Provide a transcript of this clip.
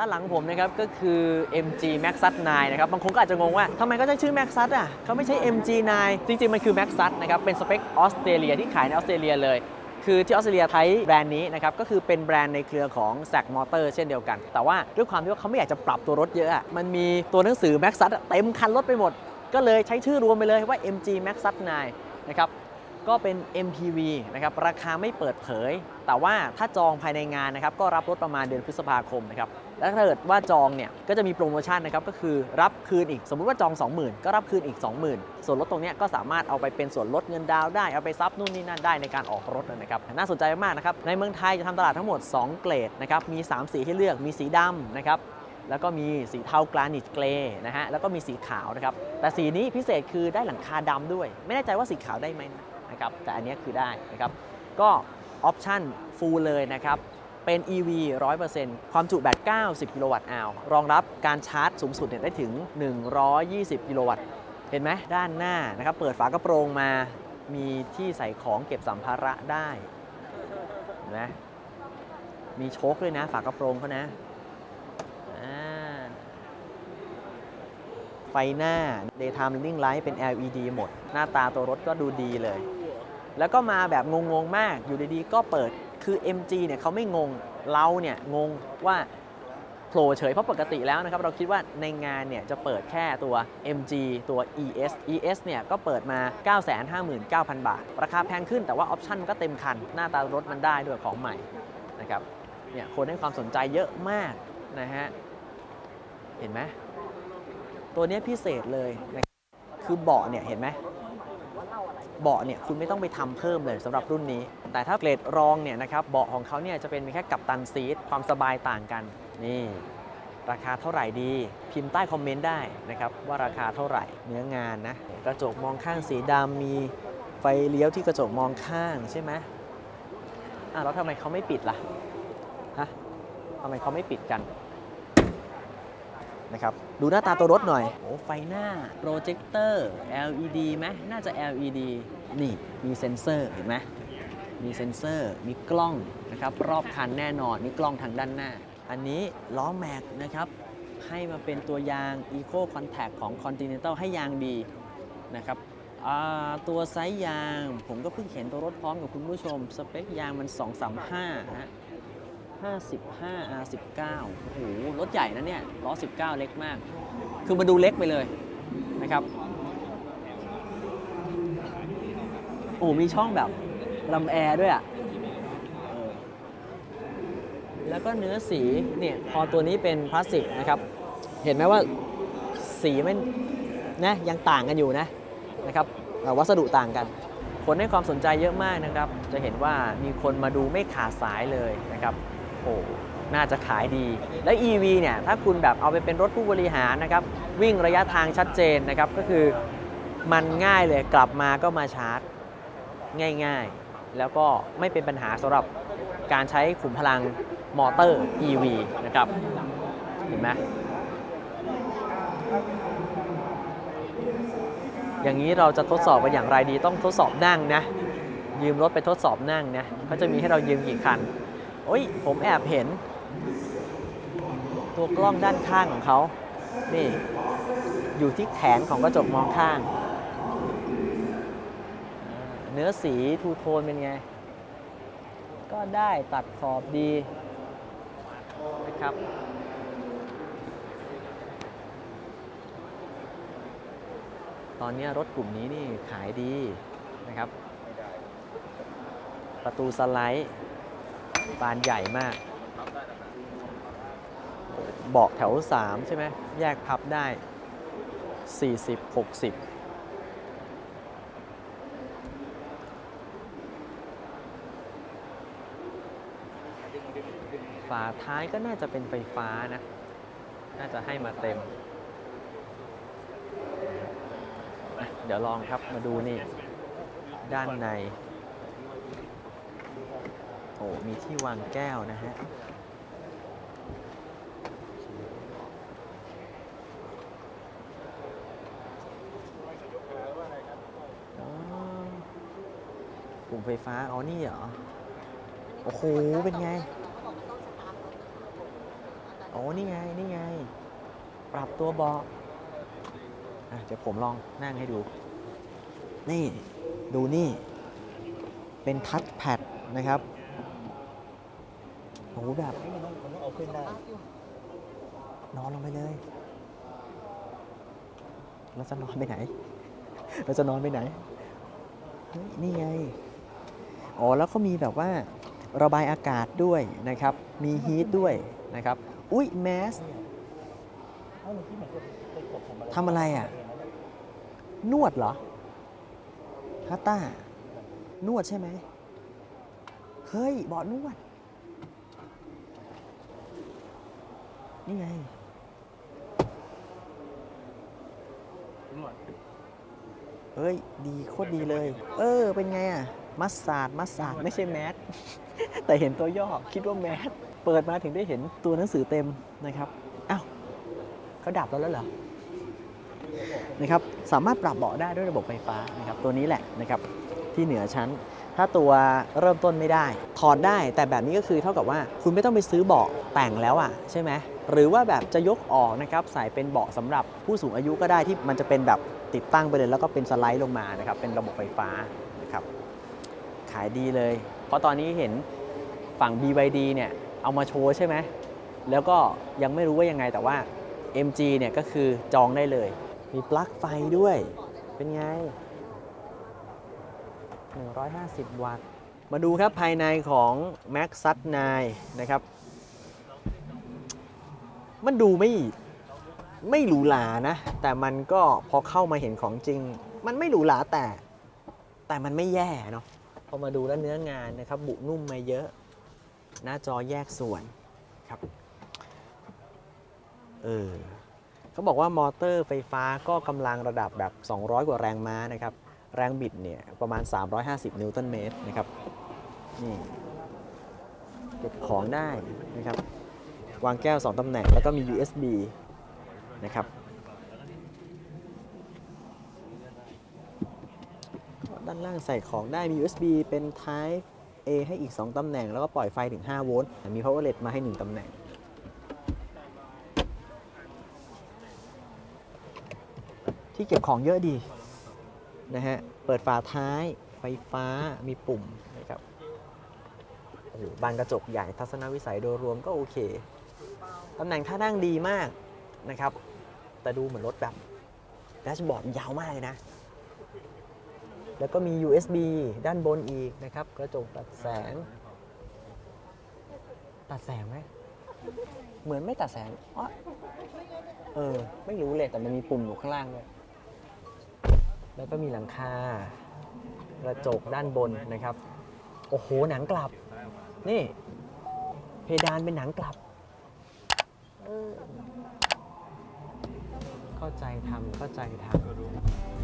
ด้านหลังผมนะครับก็คือ MG Maxus 9นะครับบางคนก็อาจจะงงว่าทำไมก็จะชื่อ Maxus อะเขาไม่ใช่ MG 9จริงๆ มันคือ Maxus นะครับเป็นสเปคออสเตรเลียที่ขายในออสเตรเลียเลยคือที่ออสเตรเลียใช้แบรนด์นี้นะครับก็คือเป็นแบรนด์ในเครือของ z a c Motor เช่นเดียวกัน แต่ว่าด้วยความที่ว่าเขาไม่อยากจะปรับตัวรถเยอะมันมีตัวหนังสือ Maxus เต็มคันรถไปหมด ก็เลยใช้ชื่อรวมไปเลยว่า MG Maxus 9นะครับก็เป็น MPV นะครับราคาไม่เปิดเผย แต่ว่าถ้าจองภายในงานนะครับก็รับรถประมาณเดือนพฤษภาคมนะครับ แล้วถ้าเกิดว่าจองเนี่ยก็จะมีโปรโมชั่นนะครับก็คือรับคืนอีกสมมุติว่าจอง 20,000 ก็รับคืนอีก 20,000 ส่วนลดตรงนี้ก็สามารถเอาไปเป็นส่วนลดเงินดาวน์ได้เอาไปซับนู่นนี่นั่นได้ในการออกรถนะครับน่าสนใจมากนะครับในเมืองไทยจะทำตลาดทั้งหมด 2 เกรดนะครับมี 3 สีให้เลือกมีสีดำนะครับแล้วก็มีสีเทากรานิตเกรย์นะฮะแล้วก็มีสีขาวนะครับแต่สีนี้พิเศษคือได้หลังคาดำด้วย ไม่แน่ใจว่าสีขาวได้ไหมนะครับแต่อันนี้คือได้นะครับก็ออปชั่นฟูลเลยนะครับ เป็น EV 100%ความจุแบต 90 กิโลวัตต์อาวรองรับการชาร์จสูงสุดเนี่ยได้ถึง 120 กิโลวัตต์ เห็นไหมด้านหน้านะครับ เปิดฝากระโปรงมา มีที่ใส่ของเก็บสัมภาระได้เห็นไหมมีโชคด้วยนะ ฝากระโปรงเขานะ ไฟหน้า daytime running light เป็น LED หมด หน้าตาตัวรถก็ดูดีเลย แล้วก็มาแบบงงๆมาก อยู่ดีๆ ก็เปิด คือ MG เนี่ยเขาไม่งงเราเนี่ยงงว่าโผล่เฉยเพราะปกติแล้วนะครับเราคิดว่าในงานเนี่ยจะเปิดแค่ตัว MG ตัว ES ES เนี่ยก็เปิดมา 959,000 บาท ราคาแพงขึ้นแต่ว่าออปชั่นมันก็เต็มคัน หน้าตารถมันได้ด้วยของใหม่นะครับเนี่ยคนให้ความสนใจเยอะมากนะฮะเห็นไหมตัวนี้พิเศษเลยนะคคือเบาะเนี่ยเห็นไหม เบาะเนี่ยคุณไม่ต้องไปทำเพิ่มเลยสำหรับรุ่นนี้ แต่ถ้าเกรดรองเนี่ยนะครับเบาะของเขาเนี่ยจะเป็นแค่กัปตันซีทความสบายต่างกันนี่ราคาเท่าไหร่ดี พิมพ์ใต้คอมเมนต์ได้นะครับว่าราคาเท่าไหร่เนื้องานนะกระจกมองข้างสีดำมีไฟเลี้ยวที่กระจกมองข้างใช่ไหมอะแล้วทำไมเขาไม่ปิดล่ะฮะทำไมเขาไม่ปิดกัน นะครับ ดูหน้าตาตัวรถหน่อย โอ้ไฟหน้า โปรเจคเตอร์ LED ไหมน่าจะ LED นี่ มีเซ็นเซอร์ เห็นไหมมีเซ็นเซอร์ มีกล้องนะครับ รอบคันแน่นอน มีกล้องทางด้านหน้า อันนี้ล้อแม็กนะครับ ให้มาเป็นตัวยาง Eco Contact ของ Continental ให้ยางดีนะครับตัวไซส์ยางผมก็เพิ่งเห็นตัวรถพร้อมกับคุณผู้ชม สเปคยางมัน 235นะ 55 R19 โอ้โหรถใหญ่นะเนี่ยล้อ 19 เล็กมาก คือมาดูเล็กไปเลยนะครับ โอ้มีช่องแบบลำแอร์ด้วยอะแล้วก็เนื้อสีเนี่ยพอตัวนี้เป็นพลาสติกนะครับ เห็นไหมว่าสีมันนะยังต่างกันอยู่นะนะครับวัสดุต่างกัน คนให้ความสนใจเยอะมากนะครับ จะเห็นว่ามีคนมาดูไม่ขาดสายเลยนะครับ น่าจะขายดี และ EV เนี่ยถ้าคุณแบบเอาไปเป็นรถผู้บริหารนะครับวิ่งระยะทางชัดเจนนะครับก็คือมันง่ายเลยกลับมาก็มาชาร์จ ง่ายๆ แล้วก็ไม่เป็นปัญหาสำหรับการใช้ขุมพลังมอเตอร์ EV นะครับเห็นไหมอย่างนี้เราจะทดสอบกันอย่างไรดีต้องทดสอบนั่งนะ ยืมรถไปทดสอบนั่งนะเขาจะมีให้เรายืมกี่คัน โอ้ย ผมแอบเห็น ตัวกล้องด้านข้างของเขา นี่ อยู่ที่แขนของกระจกมองข้าง เนื้อสีทูโทนเป็นไง ก็ได้ตัดขอบดีนะครับตอนนี้รถกลุ่มนี้นี่ขายดีนะครับ ประตูสไลด์ บานใหญ่มาก เบาะแถว 3 ใช่ไหม แยกพับได้ 40 60 ฝาท้ายก็น่าจะเป็นไฟฟ้านะ น่าจะให้มาเต็ม เดี๋ยวลองครับมาดูนี่ ด้านใน โอ้มีที่วางแก้วนะฮะอ๋อกลุ่มไฟฟ้า อ๋อ นี่เหรอ โอ้โห เป็นไง โอ้นี่ไง นี่ไง ปรับตัวเบาะอะ เดี๋ยวผมลองนั่งให้ดู นี่ ดูนี่ เป็นทัชแพดนะครับ หแบบนอนลงไปเลยเราจะนอนไปไหน เราจะนอนไปไหน นี่ไง อ๋อ แล้วเขามีแบบว่าระบายอากาศด้วยนะครับ มีฮีทด้วยนะครับ อุ๊ยแมสเอ้าเมื่อะไรทำอะไรอะ นวดเหรอฮัตตานวดใช่ไหม เฮ้ยบาะนวด นี่ไงเฮ้ย ดีโคตรดีเลย เออ เป็นไงอะ มัสซาดมัสซาดไม่ใช่แมส แต่เห็นตัวย่อ คิดว่าแมส เปิดมาถึงได้เห็นตัวหนังสือเต็มนะครับ อ้าวเขาดับแล้วแล้วเหรอ นะครับ สามารถปรับเบาะได้ด้วยระบบไฟฟ้านะครับ ตัวนี้แหละนะครับ ที่เหนือชั้น ถ้าตัวเริ่มต้นไม่ได้ ถอดได้แต่แบบนี้ก็คือเท่ากับว่าคุณไม่ต้องไปซื้อเบาะแต่งแล้วอะใช่ไหมหรือว่าแบบจะยกออกนะครับใส่เป็นเบาะสำหรับผู้สูงอายุก็ได้ที่มันจะเป็นแบบติดตั้งไปเลยแล้วก็เป็นสไลด์ลงมานะครับเป็นระบบไฟฟ้านะครับขายดีเลย เพราะตอนนี้เห็นฝั่ง BYD เนี่ยเอามาโชว์ใช่ไหมแล้วก็ยังไม่รู้ว่ายังไงแต่ว่า MG เนี่ยก็คือจองได้เลย มีปลั๊กไฟด้วย เป็นไง 150 วัตต์ มาดูครับภายในของ Max s u t 9นะครับ มันดูไม่ไม่หรูหรานะ แต่มันก็พอเข้ามาเห็นของจริง มันไม่หรูหราแต่ แต่มันไม่แย่เนาะพอมาดูแล้วเนื้องานนะครับ บุนุ่มมาเยอะ หน้าจอแยกส่วนครับเออเขาบอกว่ามอเตอร์ไฟฟ้าก็กำลังระดับแบบ 200 กว่าแรงม้านะครับ แรงบิดเนี่ยประมาณ 350 นิวตันเมตรนะครับนี่เก็บของได้นะครับ วางแก้ว 2ตำแหน่งแล้วก็มี USB นะครับด้านล่างใส่ของได้มี USB เป็น Type A ให้อีก 2ตำแหน่ง แล้วก็ปล่อยไฟถึง 5 โวลต์มี power LED มาให้ 1ตำแหน่งที่เก็บของเยอะดี นะฮะ เปิดฝาท้ายไฟฟ้ามีปุ่มนะครับโอ้โหบานกระจกใหญ่ทัศนวิสัยโดยรวมก็โอเค ตำแหน่งท่านั่งดีมากนะครับ แต่ดูเหมือนรถแบบแดชบอร์ดยาวมากเลยนะ แล้วก็มี USB ด้านบนอีกนะครับ กระจกตัดแสง ตัดแสงไหมเหมือนไม่ตัดแสง เออ ไม่รู้เลยแต่มันมีปุ่มอยู่ข้างล่างด้วย แล้วก็มีหลังคากระจกด้านบนนะครับ โอ้โหหนังกลับ นี่ เพดานเป็นหนังกลับเออเข้าใจทำเข้าใจทำ